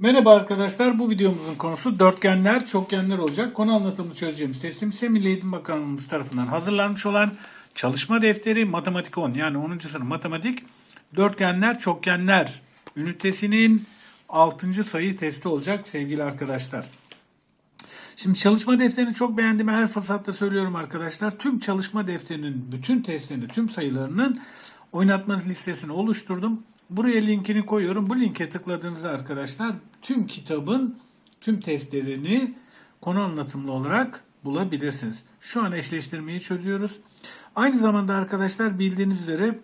Merhaba arkadaşlar. Bu videomuzun konusu dörtgenler, çokgenler olacak. Konu anlatımını çözeceğimiz testim ise Milli Eğitim Bakanlığımız tarafından hazırlanmış olan çalışma defteri Matematik 10 yani 10. sınıf matematik dörtgenler, çokgenler ünitesinin 6. sayı testi olacak sevgili arkadaşlar. Şimdi çalışma defterini çok beğendiğimi her fırsatta söylüyorum arkadaşlar. Tüm çalışma defterinin bütün testlerini, tüm sayılarının oynatma listesini oluşturdum. Buraya linkini koyuyorum. Bu linke tıkladığınızda arkadaşlar tüm kitabın tüm testlerini konu anlatımlı olarak bulabilirsiniz. Şu an eşleştirmeyi çözüyoruz. Aynı zamanda arkadaşlar bildiğiniz üzere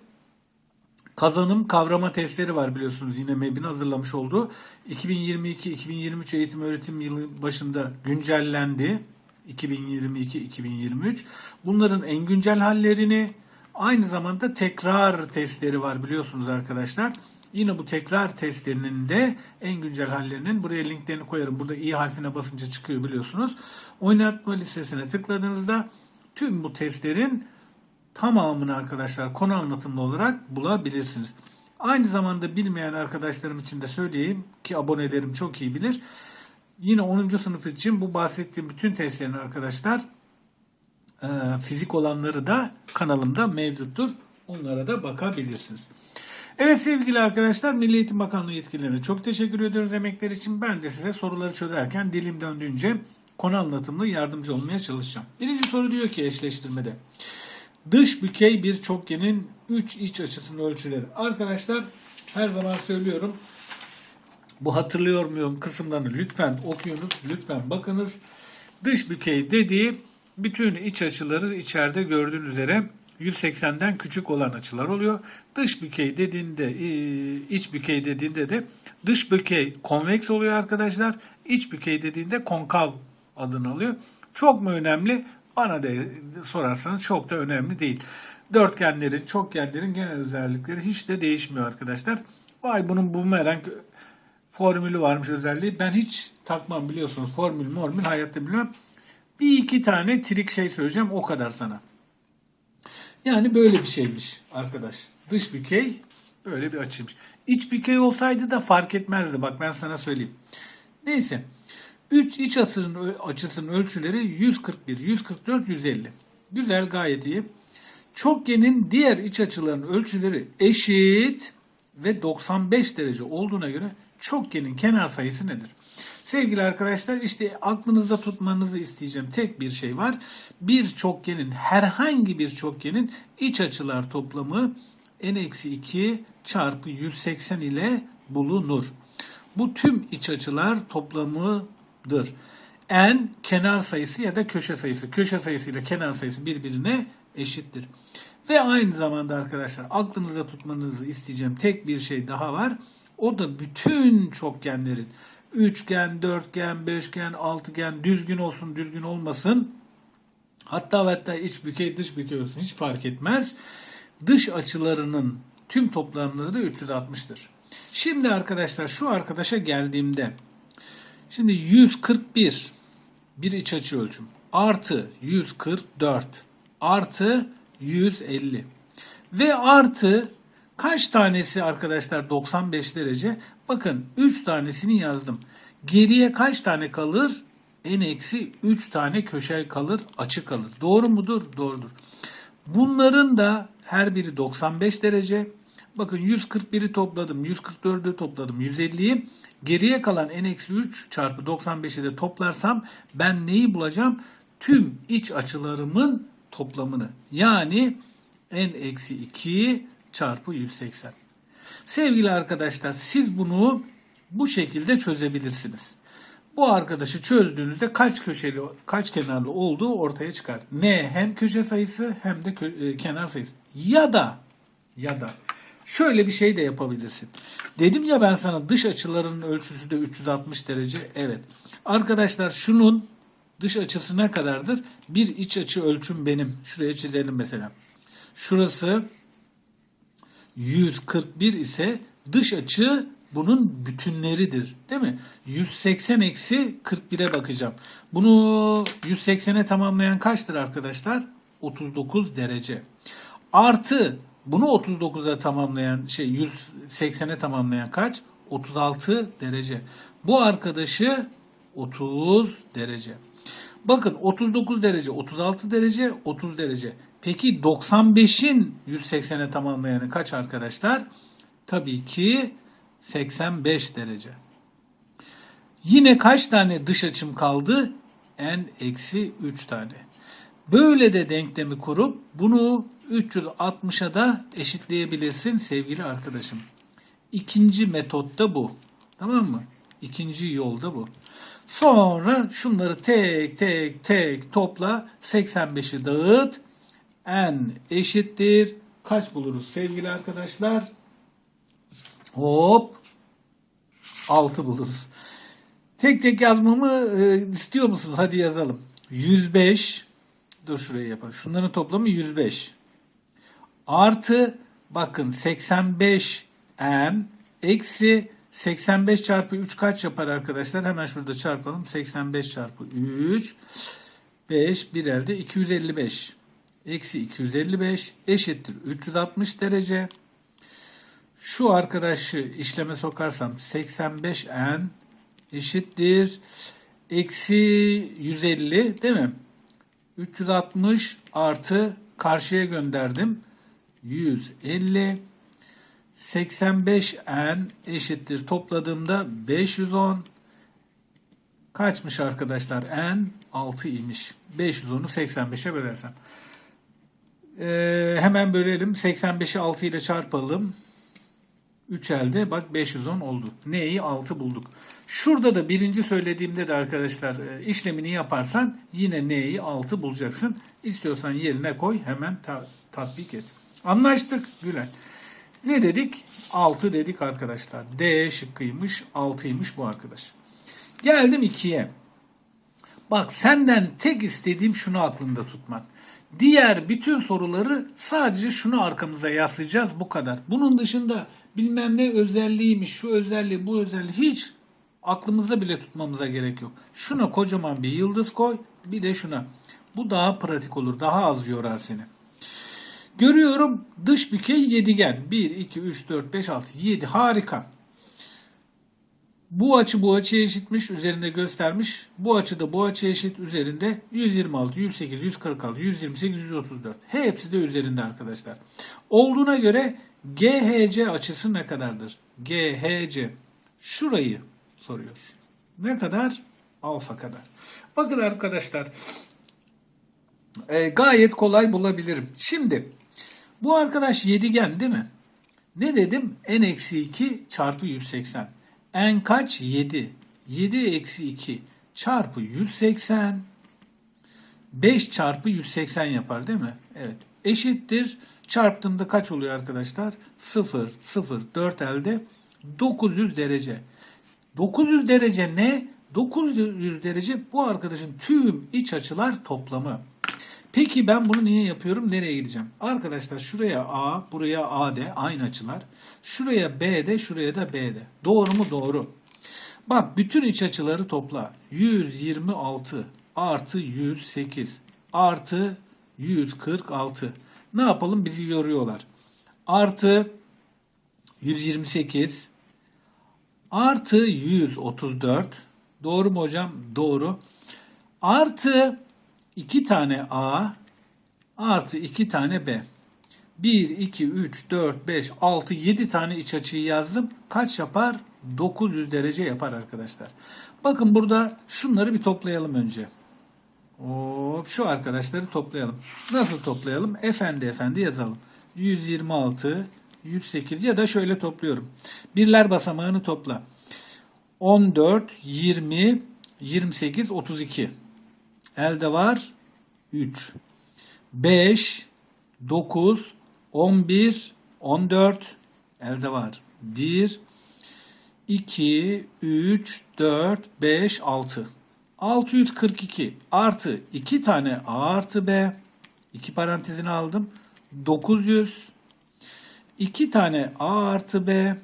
kazanım kavrama testleri var biliyorsunuz yine MEB'in hazırlamış olduğu. 2022-2023 eğitim öğretim yılı başında güncellendi. 2022-2023. Bunların en güncel hallerini aynı zamanda tekrar testleri var biliyorsunuz arkadaşlar. Yine bu tekrar testlerinin de en güncel hallerinin buraya linklerini koyarım. Burada i harfine basınca çıkıyor biliyorsunuz. Oynatma listesine tıkladığınızda tüm bu testlerin tamamını arkadaşlar konu anlatımlı olarak bulabilirsiniz. Aynı zamanda bilmeyen arkadaşlarım için de söyleyeyim ki abonelerim çok iyi bilir. Yine 10. sınıf için bu bahsettiğim bütün testlerin arkadaşlar e, fizik olanları da kanalımda mevcuttur. Onlara da bakabilirsiniz. Evet sevgili arkadaşlar Milli Eğitim Bakanlığı yetkililerine çok teşekkür ediyoruz emekleri için. Ben de size soruları çözerken dilim döndüğünce konu anlatımlı yardımcı olmaya çalışacağım. Birinci soru diyor ki eşleştirmede. Dış bükey bir çokgenin 3 iç açısının ölçüleri. Arkadaşlar her zaman söylüyorum. Bu hatırlıyor muyum kısımlarını lütfen okuyunuz, lütfen bakınız. Dış bükey dediği bütün iç açıları içeride gördüğünüz üzere 180'den küçük olan açılar oluyor. Dış bükey dediğinde, iç bükey dediğinde de dış bükey konveks oluyor arkadaşlar. İç bükey dediğinde konkav adını alıyor. Çok mu önemli? Bana da sorarsanız çok da önemli değil. Dörtgenlerin, çokgenlerin genel özellikleri hiç de değişmiyor arkadaşlar. Vay bunun bumerang formülü varmış özelliği. Ben hiç takmam biliyorsunuz. Formül formül hayatta bilmem. Bir iki tane trik şey söyleyeceğim o kadar sana. Yani böyle bir şeymiş arkadaş. Dış bükey böyle bir açıymış. İç bükey olsaydı da fark etmezdi. Bak ben sana söyleyeyim. Neyse. 3 iç açısının, açısının ölçüleri 141, 144, 150. Güzel gayet iyi. Çokgenin diğer iç açılarının ölçüleri eşit ve 95 derece olduğuna göre çokgenin kenar sayısı nedir? Sevgili arkadaşlar işte aklınızda tutmanızı isteyeceğim tek bir şey var. Bir çokgenin herhangi bir çokgenin iç açılar toplamı n-2 çarpı 180 ile bulunur. Bu tüm iç açılar toplamıdır. n kenar sayısı ya da köşe sayısı. Köşe sayısı ile kenar sayısı birbirine eşittir. Ve aynı zamanda arkadaşlar aklınızda tutmanızı isteyeceğim tek bir şey daha var. O da bütün çokgenlerin üçgen, dörtgen, beşgen, altıgen düzgün olsun, düzgün olmasın. Hatta ve hatta iç bükey, dış bükey olsun hiç fark etmez. Dış açılarının tüm toplamları da 360'tır. Şimdi arkadaşlar şu arkadaşa geldiğimde şimdi 141 bir iç açı ölçüm artı 144 artı 150 ve artı kaç tanesi arkadaşlar 95 derece? Bakın 3 tanesini yazdım. Geriye kaç tane kalır? En eksi 3 tane köşe kalır, açı kalır. Doğru mudur? Doğrudur. Bunların da her biri 95 derece. Bakın 141'i topladım, 144'ü topladım, 150'yi. Geriye kalan n-3 çarpı 95'i de toplarsam ben neyi bulacağım? Tüm iç açılarımın toplamını. Yani n-2 çarpı 180. Sevgili arkadaşlar siz bunu bu şekilde çözebilirsiniz. Bu arkadaşı çözdüğünüzde kaç köşeli, kaç kenarlı olduğu ortaya çıkar. N hem köşe sayısı hem de kö- e, kenar sayısı. Ya da ya da şöyle bir şey de yapabilirsin. Dedim ya ben sana dış açıların ölçüsü de 360 derece. Evet. Arkadaşlar şunun dış açısı ne kadardır? Bir iç açı ölçüm benim. Şuraya çizelim mesela. Şurası 141 ise dış açı bunun bütünleridir. Değil mi? 180 eksi 41'e bakacağım. Bunu 180'e tamamlayan kaçtır arkadaşlar? 39 derece. Artı bunu 39'a tamamlayan şey 180'e tamamlayan kaç? 36 derece. Bu arkadaşı 30 derece. Bakın 39 derece, 36 derece, 30 derece. Peki 95'in 180'e tamamlayanı kaç arkadaşlar? Tabii ki 85 derece. Yine kaç tane dış açım kaldı? n eksi 3 tane. Böyle de denklemi kurup bunu 360'a da eşitleyebilirsin sevgili arkadaşım. İkinci metot da bu. Tamam mı? İkinci yol da bu. Sonra şunları tek tek tek topla 85'i dağıt. n eşittir. Kaç buluruz sevgili arkadaşlar? Hop 6 buluruz. Tek tek yazmamı e, istiyor musunuz? Hadi yazalım. 105 Dur şuraya yapalım. Şunların toplamı 105. Artı bakın 85 n eksi 85 çarpı 3 kaç yapar arkadaşlar? Hemen şurada çarpalım. 85 çarpı 3 5 bir elde 255 eksi 255 eşittir 360 derece. Şu arkadaşı işleme sokarsam 85 n eşittir eksi 150 değil mi? 360 artı karşıya gönderdim. 150 85 n eşittir topladığımda 510 kaçmış arkadaşlar n 6 imiş 510'u 85'e bölersem Ee, hemen bölelim 85'i 6 ile çarpalım 3 elde bak 510 oldu. Neyi 6 bulduk. Şurada da birinci söylediğimde de arkadaşlar e, işlemini yaparsan yine neyi 6 bulacaksın. İstiyorsan yerine koy hemen ta- tatbik et. Anlaştık Gülen. Ne dedik? 6 dedik arkadaşlar. D şıkkıymış 6'ymış bu arkadaş. Geldim 2'ye. Bak senden tek istediğim şunu aklında tutman. Diğer bütün soruları sadece şunu arkamıza yaslayacağız bu kadar. Bunun dışında bilmem ne özelliğiymiş, şu özelliği, bu özelliği hiç aklımızda bile tutmamıza gerek yok. Şuna kocaman bir yıldız koy, bir de şuna. Bu daha pratik olur, daha az yorar seni. Görüyorum dış bükey yedigen. 1, 2, 3, 4, 5, 6, 7 harika. Bu açı bu açıya eşitmiş, üzerinde göstermiş. Bu açı da bu açıya eşit, üzerinde 126, 108, 146, 128, 134. Hepsi de üzerinde arkadaşlar. Olduğuna göre GHC açısı ne kadardır? GHC. Şurayı soruyor. Ne kadar? Alfa kadar. Bakın arkadaşlar. e, gayet kolay bulabilirim. Şimdi bu arkadaş yedigen değil mi? Ne dedim? n-2 çarpı 180. n kaç? 7. 7 eksi 2 çarpı 180. 5 çarpı 180 yapar değil mi? Evet. Eşittir. Çarptığımda kaç oluyor arkadaşlar? 0, 0, 4 elde 900 derece. 900 derece ne? 900 derece bu arkadaşın tüm iç açılar toplamı. Peki ben bunu niye yapıyorum? Nereye gideceğim? Arkadaşlar şuraya A, buraya A de aynı açılar. Şuraya B de, şuraya da B de. Doğru mu? Doğru. Bak bütün iç açıları topla. 126 artı 108 artı 146. Ne yapalım? Bizi yoruyorlar. Artı 128 artı 134. Doğru mu hocam? Doğru. Artı 2 tane A artı 2 tane B. 1, 2, 3, 4, 5, 6, 7 tane iç açıyı yazdım. Kaç yapar? 900 derece yapar arkadaşlar. Bakın burada şunları bir toplayalım önce. Hop, şu arkadaşları toplayalım. Nasıl toplayalım? Efendi efendi yazalım. 126, 108 ya da şöyle topluyorum. Birler basamağını topla. 14, 20, 28, 32. Elde var 3. 5, 9, 11, 14. Elde var 1, 2, 3, 4, 5, 6. 642 artı 2 tane A artı B. 2 parantezini aldım. 900. 2 tane A artı B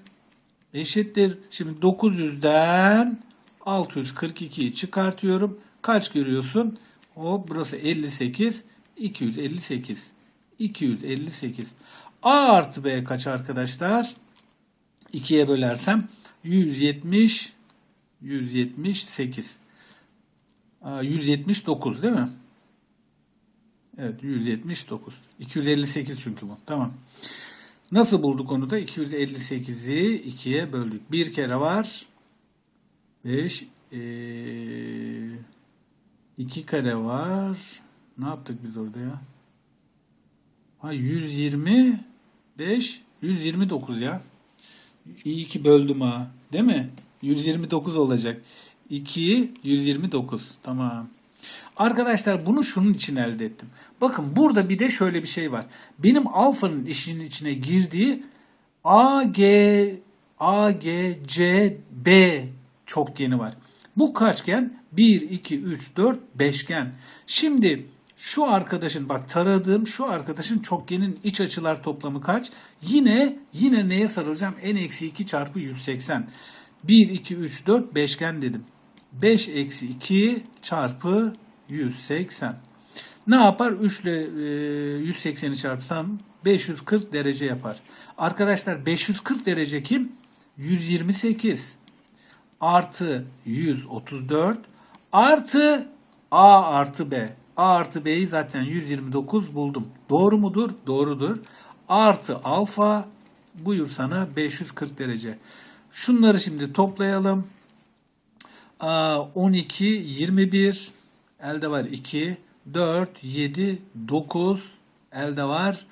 eşittir. Şimdi 900'den 642'yi çıkartıyorum. Kaç görüyorsun? O burası 58. 258. 258. A artı B kaç arkadaşlar? 2'ye bölersem 170 178 Aa, 179 değil mi? Evet 179. 258 çünkü bu. Tamam. Nasıl bulduk onu da? 258'i 2'ye böldük. Bir kere var. 5 2 kare var. Ne yaptık biz orada ya? Ha 125 129 ya. İyi ki böldüm ha. Değil mi? 129 olacak. 2 129. Tamam. Arkadaşlar bunu şunun için elde ettim. Bakın burada bir de şöyle bir şey var. Benim alfanın işinin içine girdiği A, G, A, G, C, B çokgeni var. Bu kaçgen? 1, 2, 3, 4, beşgen. Şimdi şu arkadaşın bak taradığım şu arkadaşın çokgenin iç açılar toplamı kaç? Yine yine neye sarılacağım? n eksi 2 çarpı 180. 1, 2, 3, 4 beşgen dedim. 5 eksi 2 çarpı 180. Ne yapar? 3 ile e, 180'i çarpsam 540 derece yapar. Arkadaşlar 540 derece kim? 128 artı 134 artı A artı B. A artı B'yi zaten 129 buldum. Doğru mudur? Doğrudur. Artı alfa buyur sana 540 derece. Şunları şimdi toplayalım. Aa, 12, 21, elde var 2, 4, 7, 9, elde var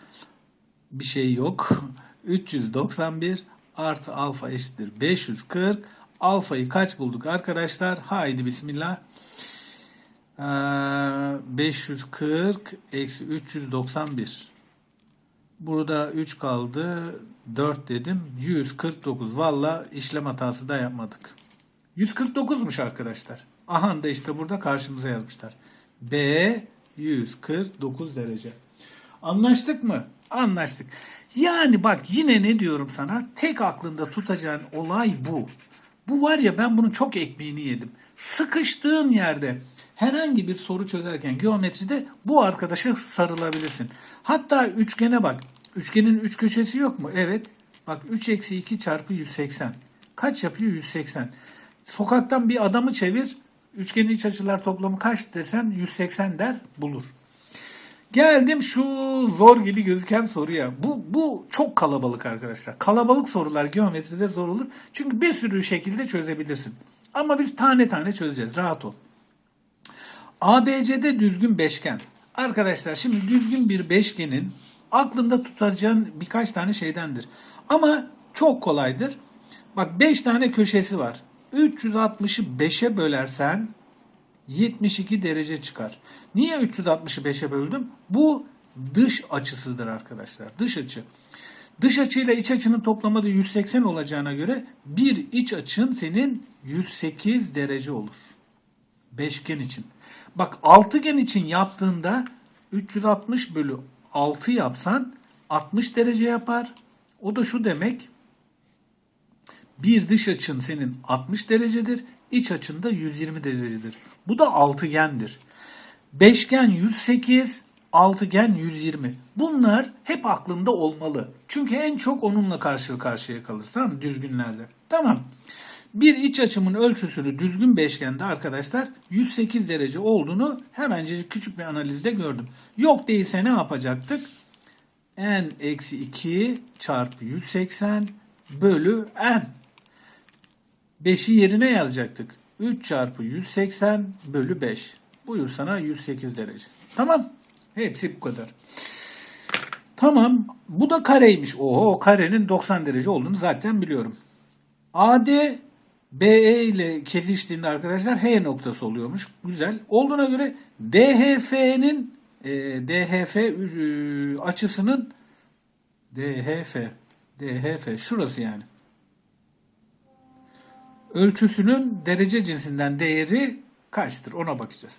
bir şey yok. 391 artı alfa eşittir 540. Alfayı kaç bulduk arkadaşlar? Haydi bismillah. Ee, 540 eksi 391. Burada 3 kaldı. 4 dedim. 149. Valla işlem hatası da yapmadık. 149'muş arkadaşlar. Aha da işte burada karşımıza yazmışlar. B 149 derece. Anlaştık mı? Anlaştık. Yani bak yine ne diyorum sana? Tek aklında tutacağın olay bu. Bu var ya ben bunun çok ekmeğini yedim. Sıkıştığın yerde herhangi bir soru çözerken geometride bu arkadaşa sarılabilirsin. Hatta üçgene bak. Üçgenin üç köşesi yok mu? Evet. Bak 3 eksi 2 çarpı 180. Kaç yapıyor? 180. Sokaktan bir adamı çevir. Üçgenin iç açılar toplamı kaç desen 180 der bulur. Geldim şu zor gibi gözüken soruya. Bu, bu çok kalabalık arkadaşlar. Kalabalık sorular geometride zor olur. Çünkü bir sürü şekilde çözebilirsin. Ama biz tane tane çözeceğiz. Rahat ol. ABC'de düzgün beşgen. Arkadaşlar şimdi düzgün bir beşgenin aklında tutacağın birkaç tane şeydendir. Ama çok kolaydır. Bak 5 tane köşesi var. 360'ı 5'e bölersen 72 derece çıkar. Niye 360'ı 5'e böldüm? Bu dış açısıdır arkadaşlar. Dış açı. Dış açıyla iç açının toplamı da 180 olacağına göre bir iç açın senin 108 derece olur. Beşgen için. Bak altıgen için yaptığında 360 bölü 6 yapsan 60 derece yapar. O da şu demek. Bir dış açın senin 60 derecedir. iç açın da 120 derecedir. Bu da altıgendir. Beşgen 108, altıgen 120. Bunlar hep aklında olmalı. Çünkü en çok onunla karşı karşıya kalırız. Tamam mı? Düzgünlerde. Tamam. Bir iç açımın ölçüsünü düzgün beşgende arkadaşlar 108 derece olduğunu hemencecik küçük bir analizde gördüm. Yok değilse ne yapacaktık? n eksi 2 çarpı 180 bölü n. 5'i yerine yazacaktık. 3 çarpı 180 bölü 5. Buyur sana 108 derece. Tamam. Hepsi bu kadar. Tamam. Bu da kareymiş. Oho karenin 90 derece olduğunu zaten biliyorum. AD BE ile kesiştiğinde arkadaşlar H noktası oluyormuş. Güzel. Olduğuna göre DHF'nin e, DHF e, açısının DHF DHF şurası yani. Ölçüsünün derece cinsinden değeri kaçtır ona bakacağız.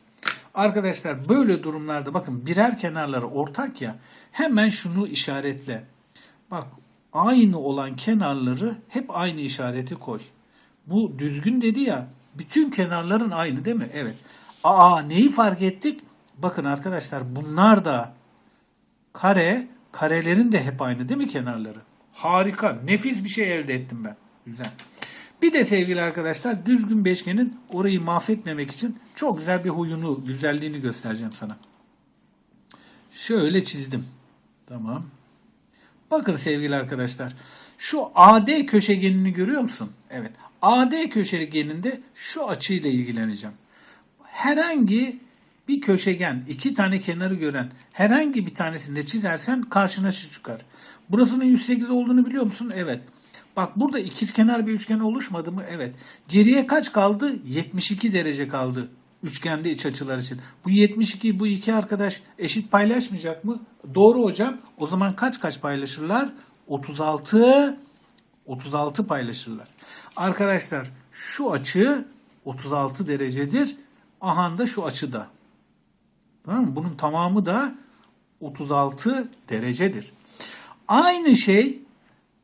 Arkadaşlar böyle durumlarda bakın birer kenarları ortak ya hemen şunu işaretle. Bak aynı olan kenarları hep aynı işareti koy. Bu düzgün dedi ya bütün kenarların aynı değil mi? Evet. Aa neyi fark ettik? Bakın arkadaşlar bunlar da kare, karelerin de hep aynı değil mi kenarları? Harika, nefis bir şey elde ettim ben. Güzel. Bir de sevgili arkadaşlar düzgün beşgenin orayı mahvetmemek için çok güzel bir huyunu, güzelliğini göstereceğim sana. Şöyle çizdim. Tamam. Bakın sevgili arkadaşlar. Şu AD köşegenini görüyor musun? Evet. AD köşegeninde şu açıyla ilgileneceğim. Herhangi bir köşegen, iki tane kenarı gören herhangi bir tanesinde çizersen karşına şu çıkar. Burasının 108 olduğunu biliyor musun? Evet. Bak burada ikizkenar bir üçgen oluşmadı mı? Evet. Geriye kaç kaldı? 72 derece kaldı üçgende iç açılar için. Bu 72 bu iki arkadaş eşit paylaşmayacak mı? Doğru hocam. O zaman kaç kaç paylaşırlar? 36 36 paylaşırlar. Arkadaşlar şu açı 36 derecedir. Aha da şu açıda. Tamam mı? Bunun tamamı da 36 derecedir. Aynı şey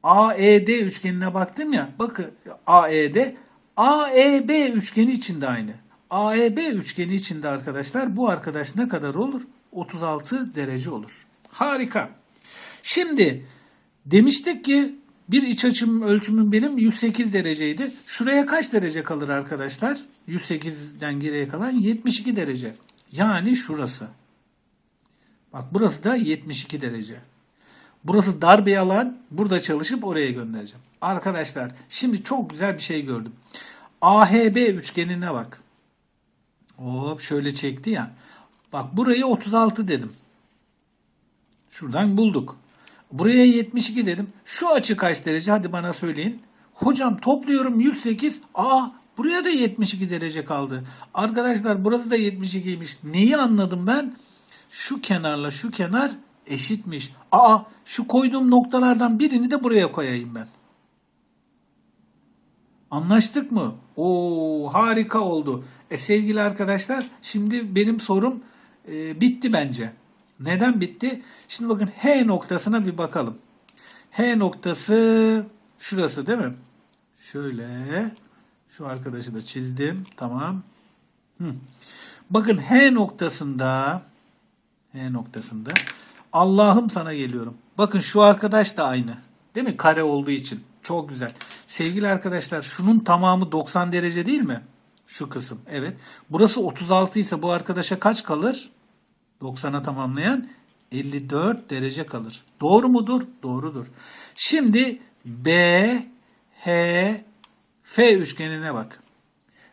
AED üçgenine baktım ya. Bakın AED AEB üçgeni için de aynı. AEB üçgeni için de arkadaşlar bu arkadaş ne kadar olur? 36 derece olur. Harika. Şimdi demiştik ki bir iç açım ölçümüm benim 108 dereceydi. Şuraya kaç derece kalır arkadaşlar? 108'den geriye kalan 72 derece. Yani şurası. Bak burası da 72 derece. Burası dar bir alan. Burada çalışıp oraya göndereceğim. Arkadaşlar şimdi çok güzel bir şey gördüm. AHB üçgenine bak. Hop şöyle çekti ya. Bak burayı 36 dedim. Şuradan bulduk. Buraya 72 dedim. Şu açı kaç derece? Hadi bana söyleyin. Hocam topluyorum 108. Aa buraya da 72 derece kaldı. Arkadaşlar burası da 72'ymiş. Neyi anladım ben? Şu kenarla şu kenar eşitmiş. Aa şu koyduğum noktalardan birini de buraya koyayım ben. Anlaştık mı? Oo harika oldu. E sevgili arkadaşlar şimdi benim sorum e, bitti bence. Neden bitti? Şimdi bakın H noktasına bir bakalım. H noktası şurası değil mi? Şöyle şu arkadaşı da çizdim. Tamam. Hı. Bakın H noktasında H noktasında Allah'ım sana geliyorum. Bakın şu arkadaş da aynı. Değil mi? Kare olduğu için. Çok güzel. Sevgili arkadaşlar şunun tamamı 90 derece değil mi? Şu kısım. Evet. Burası 36 ise bu arkadaşa kaç kalır? 90'a tamamlayan 54 derece kalır. Doğru mudur? Doğrudur. Şimdi B, H, F üçgenine bak.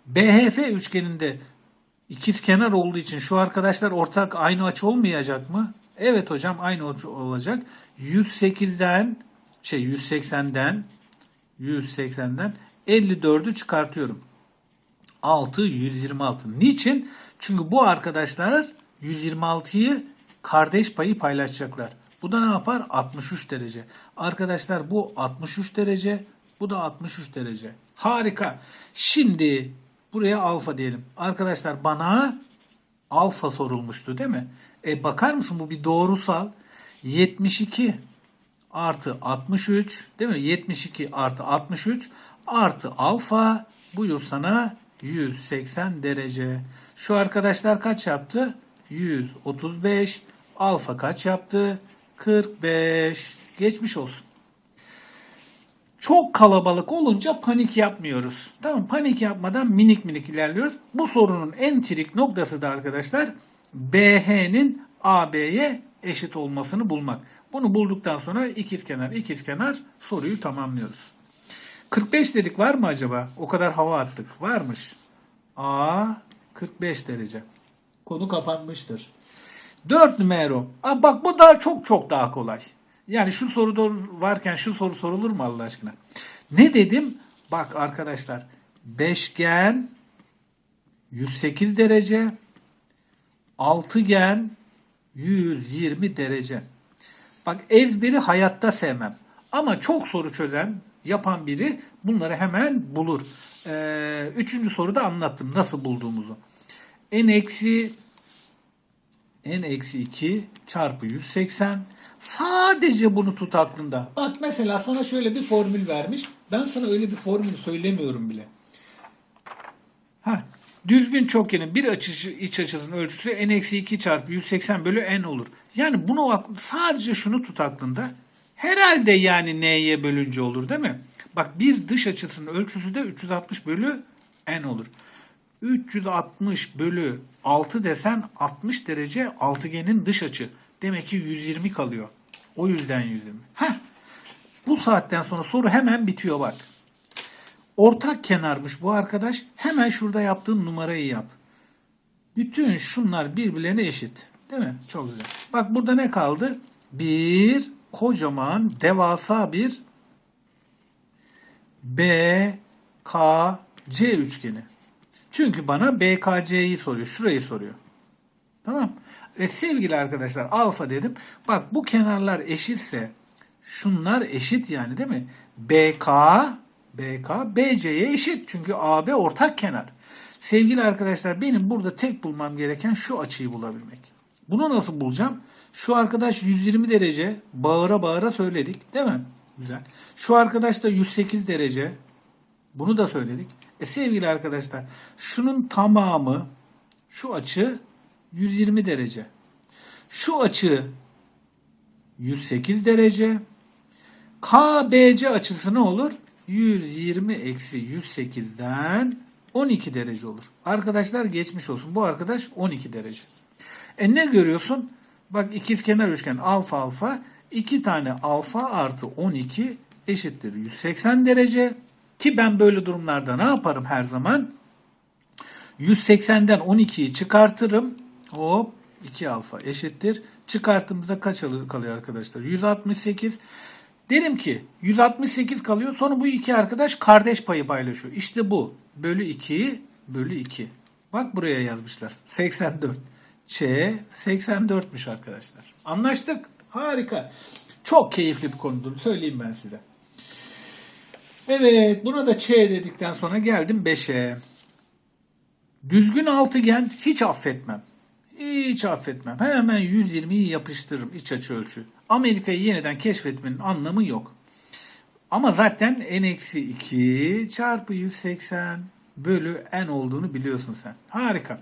BHF üçgeninde ikiz kenar olduğu için şu arkadaşlar ortak aynı açı olmayacak mı? Evet hocam aynı açı olacak. 108'den şey 180'den 180'den 54'ü çıkartıyorum. 6 126. Niçin? Çünkü bu arkadaşlar 126'yı kardeş payı paylaşacaklar. Bu da ne yapar? 63 derece. Arkadaşlar bu 63 derece, bu da 63 derece. Harika. Şimdi buraya alfa diyelim. Arkadaşlar bana alfa sorulmuştu değil mi? E bakar mısın bu bir doğrusal. 72 artı 63 değil mi? 72 artı 63 artı alfa buyur sana 180 derece. Şu arkadaşlar kaç yaptı? 135. Alfa kaç yaptı? 45. Geçmiş olsun. Çok kalabalık olunca panik yapmıyoruz. Tamam panik yapmadan minik minik ilerliyoruz. Bu sorunun en trik noktası da arkadaşlar BH'nin AB'ye eşit olmasını bulmak. Bunu bulduktan sonra ikiz kenar ikiz kenar soruyu tamamlıyoruz. 45 dedik var mı acaba? O kadar hava attık. Varmış. A 45 derece. Konu kapanmıştır. 4 numara. Aa, bak bu daha çok çok daha kolay. Yani şu soru varken şu soru sorulur mu Allah aşkına? Ne dedim? Bak arkadaşlar. Beşgen 108 derece. Altıgen 120 derece. Bak ezberi hayatta sevmem. Ama çok soru çözen, yapan biri bunları hemen bulur. Ee, üçüncü soruda anlattım nasıl bulduğumuzu. N eksi n eksi 2 çarpı 180. Sadece bunu tut aklında. Bak mesela sana şöyle bir formül vermiş. Ben sana öyle bir formül söylemiyorum bile. Ha, düzgün çokgenin bir açı, iç açısının ölçüsü n eksi 2 çarpı 180 bölü n olur. Yani bunu sadece şunu tut aklında. Herhalde yani n'ye bölünce olur değil mi? Bak bir dış açısının ölçüsü de 360 bölü n olur. 360 bölü 6 desen 60 derece altıgenin dış açı. Demek ki 120 kalıyor. O yüzden 120. Heh. Bu saatten sonra soru hemen bitiyor bak. Ortak kenarmış bu arkadaş. Hemen şurada yaptığın numarayı yap. Bütün şunlar birbirlerine eşit. Değil mi? Çok güzel. Bak burada ne kaldı? Bir kocaman devasa bir BKC üçgeni. Çünkü bana BKC'yi soruyor. Şurayı soruyor. Tamam. Ve sevgili arkadaşlar alfa dedim. Bak bu kenarlar eşitse şunlar eşit yani değil mi? BK BK BC'ye eşit. Çünkü AB ortak kenar. Sevgili arkadaşlar benim burada tek bulmam gereken şu açıyı bulabilmek. Bunu nasıl bulacağım? Şu arkadaş 120 derece bağıra bağıra söyledik değil mi? Güzel. Şu arkadaş da 108 derece. Bunu da söyledik. E sevgili arkadaşlar şunun tamamı şu açı 120 derece. Şu açı 108 derece. KBC açısı ne olur? 120 eksi 108'den 12 derece olur. Arkadaşlar geçmiş olsun. Bu arkadaş 12 derece. E ne görüyorsun? Bak ikizkenar üçgen alfa alfa. 2 tane alfa artı 12 eşittir 180 derece. Ki ben böyle durumlarda ne yaparım her zaman? 180'den 12'yi çıkartırım. Hop 2 alfa eşittir. Çıkarttığımızda kaç alıyor- kalıyor arkadaşlar? 168. Derim ki 168 kalıyor. Sonra bu iki arkadaş kardeş payı paylaşıyor. İşte bu. Bölü 2 bölü 2. Bak buraya yazmışlar. 84. Ç 84'müş arkadaşlar. Anlaştık. Harika. Çok keyifli bir konudur. Söyleyeyim ben size. Evet. Buna da Ç dedikten sonra geldim 5'e. Düzgün altıgen hiç affetmem. Hiç affetmem. Hemen 120'yi yapıştırırım iç açı ölçü. Amerika'yı yeniden keşfetmenin anlamı yok. Ama zaten n-2 çarpı 180 bölü n olduğunu biliyorsun sen. Harika.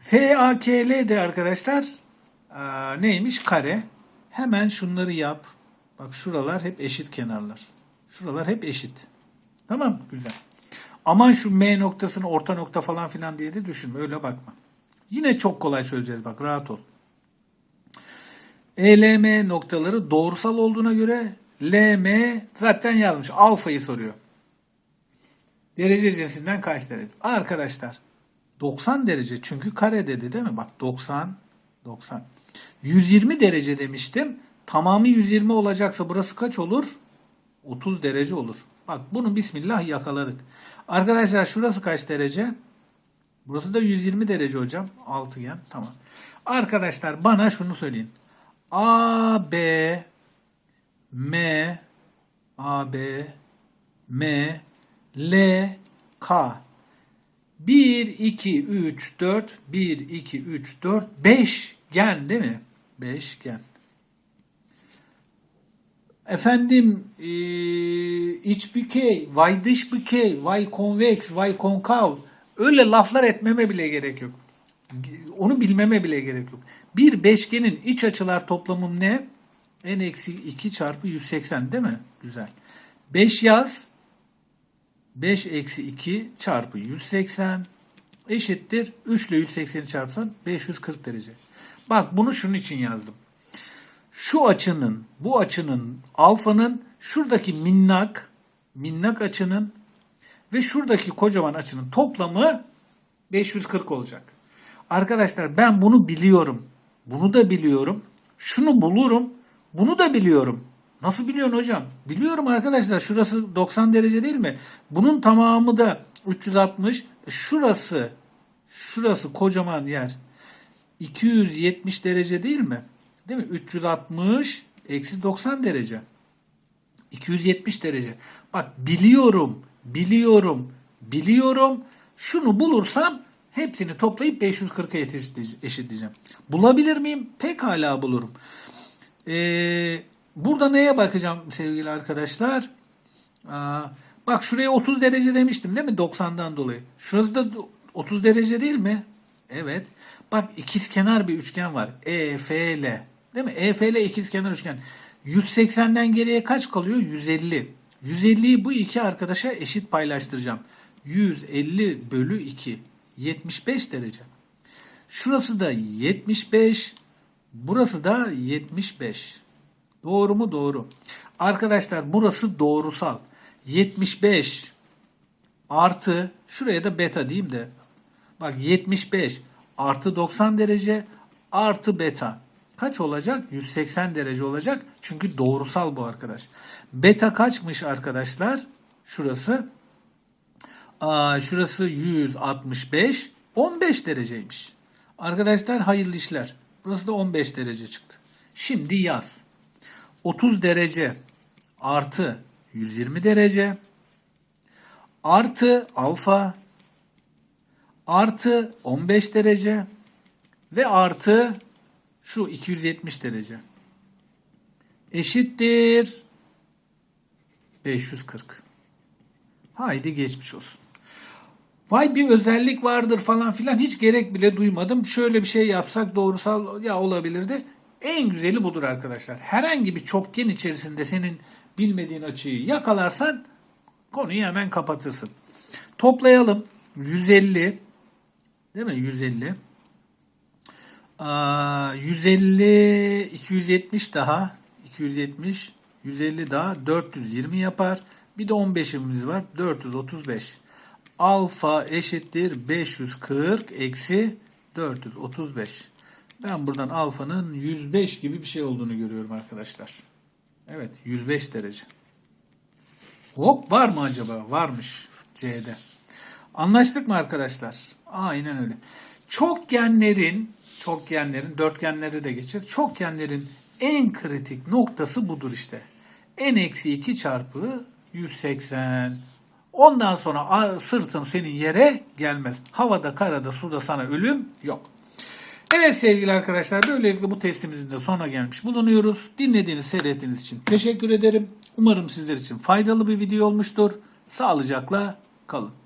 FAKL de arkadaşlar aa, neymiş? Kare. Hemen şunları yap. Bak şuralar hep eşit kenarlar. Şuralar hep eşit. Tamam Güzel. Aman şu M noktasını orta nokta falan filan diye de düşünme. Öyle bakma. Yine çok kolay çözeceğiz bak rahat ol. ELM noktaları doğrusal olduğuna göre LM zaten yazmış. Alfayı soruyor. Derece cinsinden kaç derece? Arkadaşlar 90 derece çünkü kare dedi değil mi? Bak 90 90. 120 derece demiştim. Tamamı 120 olacaksa burası kaç olur? 30 derece olur. Bak bunu bismillah yakaladık. Arkadaşlar şurası kaç derece? Burası da 120 derece hocam. Altıgen. Tamam. Arkadaşlar bana şunu söyleyin. A, B, M, A, B, M, L, K. 1, 2, 3, 4, 1, 2, 3, 4, 5 gen değil mi? 5 gen. Efendim e, iç bükey, vay dış bükey, vay konveks, vay konkav öyle laflar etmeme bile gerek yok. Onu bilmeme bile gerek yok. Bir beşgenin iç açılar toplamım ne? n eksi 2 çarpı 180 değil mi? Güzel. 5 yaz. 5 eksi 2 çarpı 180 eşittir. 3 ile 180'i çarpsan 540 derece. Bak bunu şunun için yazdım şu açının, bu açının, alfanın şuradaki minnak, minnak açının ve şuradaki kocaman açının toplamı 540 olacak. Arkadaşlar ben bunu biliyorum. Bunu da biliyorum. Şunu bulurum. Bunu da biliyorum. Nasıl biliyorsun hocam? Biliyorum arkadaşlar. Şurası 90 derece değil mi? Bunun tamamı da 360. Şurası şurası kocaman yer. 270 derece değil mi? Değil mi? 360 eksi 90 derece. 270 derece. Bak biliyorum, biliyorum, biliyorum. Şunu bulursam hepsini toplayıp 540'a eşitleyeceğim. Bulabilir miyim? Pekala bulurum. Ee, burada neye bakacağım sevgili arkadaşlar? Aa, bak şuraya 30 derece demiştim değil mi? 90'dan dolayı. Şurası da 30 derece değil mi? Evet. Bak ikiz kenar bir üçgen var. EFL. Değil mi? EFL ikizkenar üçgen. 180'den geriye kaç kalıyor? 150. 150'yi bu iki arkadaşa eşit paylaştıracağım. 150 bölü 2. 75 derece. Şurası da 75. Burası da 75. Doğru mu? Doğru. Arkadaşlar burası doğrusal. 75 artı şuraya da beta diyeyim de bak 75 artı 90 derece artı beta kaç olacak? 180 derece olacak. Çünkü doğrusal bu arkadaş. Beta kaçmış arkadaşlar? Şurası Aa, şurası 165 15 dereceymiş. Arkadaşlar hayırlı işler. Burası da 15 derece çıktı. Şimdi yaz. 30 derece artı 120 derece artı alfa artı 15 derece ve artı şu 270 derece eşittir 540. Haydi geçmiş olsun. Vay bir özellik vardır falan filan hiç gerek bile duymadım. Şöyle bir şey yapsak doğrusal ya olabilirdi. En güzeli budur arkadaşlar. Herhangi bir çokgen içerisinde senin bilmediğin açıyı yakalarsan konuyu hemen kapatırsın. Toplayalım. 150 değil mi? 150 Aa, 150 270 daha 270 150 daha 420 yapar. Bir de 15'imiz var. 435. Alfa eşittir 540 eksi 435. Ben buradan alfanın 105 gibi bir şey olduğunu görüyorum arkadaşlar. Evet 105 derece. Hop var mı acaba? Varmış C'de. Anlaştık mı arkadaşlar? Aynen öyle. Çokgenlerin, çokgenlerin, dörtgenleri de geçir. Çokgenlerin en kritik noktası budur işte. n eksi 2 çarpı 180. Ondan sonra sırtın senin yere gelmez. Havada, karada, suda sana ölüm yok. Evet sevgili arkadaşlar böylelikle bu testimizin de sonuna gelmiş bulunuyoruz. Dinlediğiniz, seyrettiğiniz için teşekkür ederim. Umarım sizler için faydalı bir video olmuştur. Sağlıcakla kalın.